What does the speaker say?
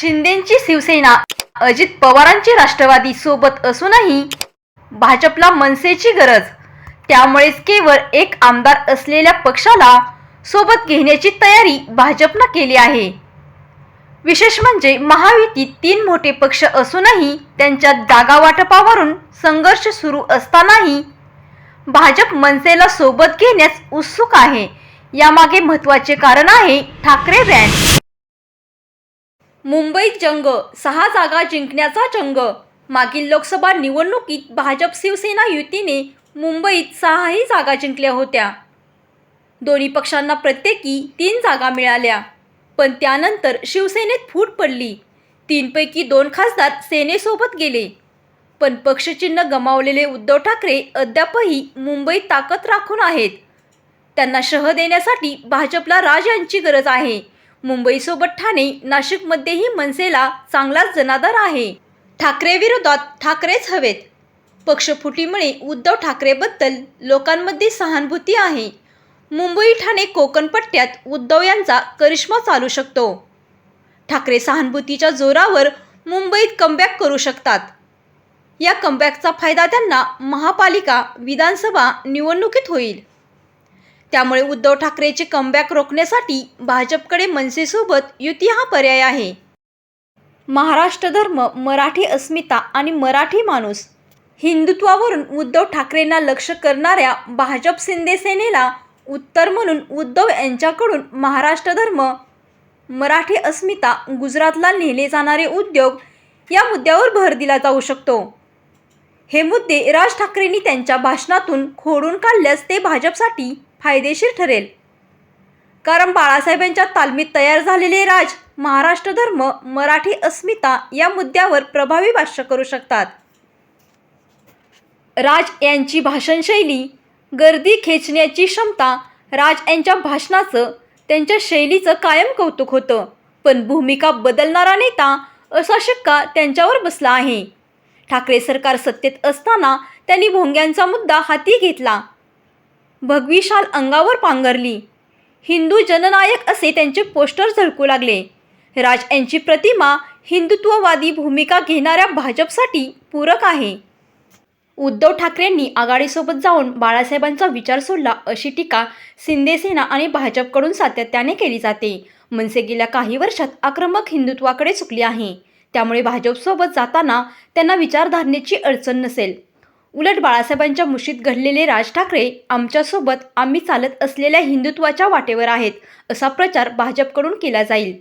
शिंदेची शिवसेना अजित पवारांची राष्ट्रवादी सोबत असूनही भाजपला मनसेची गरज. त्यामुळेच केवळ एक आमदार असलेल्या पक्षाला सोबत घेण्याची तयारी भाजपनं केली आहे. विशेष म्हणजे महायुतीत तीन मोठे पक्ष असूनही त्यांच्या जागा वाटपावरून संघर्ष सुरू असतानाही भाजप मनसेला सोबत घेण्यास उत्सुक आहे. यामागे महत्त्वाचे कारण आहे ठाकरे बँड मुंबईत जंग सहा जागा जिंकण्याचा जंग. मागील लोकसभा निवडणुकीत भाजप शिवसेना युतीने मुंबईत सहाही जागा जिंकल्या होत्या. दोन्ही पक्षांना प्रत्येकी तीन जागा मिळाल्या. पण त्यानंतर शिवसेनेत फूट पडली. तीनपैकी दोन खासदार सेनेसोबत गेले. पण पक्षचिन्ह गमावलेले उद्धव ठाकरे अद्यापही मुंबईत ताकद राखून आहेत. त्यांना शह देण्यासाठी भाजपला राज यांची गरज आहे. मुंबईसोबत ठाणे नाशिकमध्येही मनसेला चांगलाच जनाधार आहे. ठाकरे विरोधात ठाकरेच हवेत. पक्षफुटीमुळे उद्धव ठाकरेबद्दल लोकांमध्ये सहानुभूती आहे. मुंबई ठाणे कोकण पट्ट्यात उद्धव यांचा करिश्मा चालू शकतो. ठाकरे सहानुभूतीच्या जोरावर मुंबईत कमबॅक करू शकतात. या कमबॅकचा फायदा त्यांना महापालिका विधानसभा निवडणुकीत होईल. त्यामुळे उद्धव ठाकरेचे कमबॅक रोखण्यासाठी भाजपकडे मनसेसोबत युती हा पर्याय आहे. महाराष्ट्र धर्म मराठी अस्मिता आणि मराठी माणूस हिंदुत्वावरून उद्धव ठाकरेंना लक्ष करणाऱ्या भाजप शिंदे सेनेला उत्तर म्हणून उद्धव यांच्याकडून महाराष्ट्र धर्म मराठी अस्मिता गुजरातला नेले जाणारे उद्योग या मुद्द्यावर भर दिला जाऊ शकतो. हे मुद्दे राज ठाकरेंनी त्यांच्या भाषणातून खोडून काढल्यास ते भाजपसाठी फायदेशीर ठरेल. कारण बाळासाहेबांच्या तालमीत तयार झालेले राज महाराष्ट्र धर्म मराठी अस्मिता या मुद्द्यावर प्रभावी भाष्य करू शकतात. राज यांची भाषणशैली गर्दी खेचण्याची क्षमता राज यांच्या भाषणाचं त्यांच्या शैलीचं कायम कौतुक होतं. पण भूमिका बदलणारा नेता असा शिक्का त्यांच्यावर बसला आहे. ठाकरे सरकार सत्तेत असताना त्यांनी भोंग्यांचा मुद्दा हाती घेतला. भगवी शाल अंगावर पांघरली. हिंदू जननायक असे त्यांचे पोस्टर झळकू लागले. राज यांची प्रतिमा हिंदुत्ववादी भूमिका घेणाऱ्या भाजपसाठी पूरक आहे. उद्धव ठाकरेंनी आघाडीसोबत जाऊन बाळासाहेबांचा विचार सोडला अशी टीका शिंदेसेना आणि भाजपकडून सातत्याने केली जाते. मनसे गेल्या काही वर्षात आक्रमक हिंदुत्वाकडे चुकली आहे. त्यामुळे भाजपसोबत जाताना त्यांना विचारधारणेची अडचण नसेल. उलट बाळासाहेबांच्या मुशीत घडलेले राज ठाकरे आमच्यासोबत आम्ही चालत असलेल्या हिंदुत्वाच्या वाटेवर आहेत असा प्रचार भाजपकडून केला जाईल.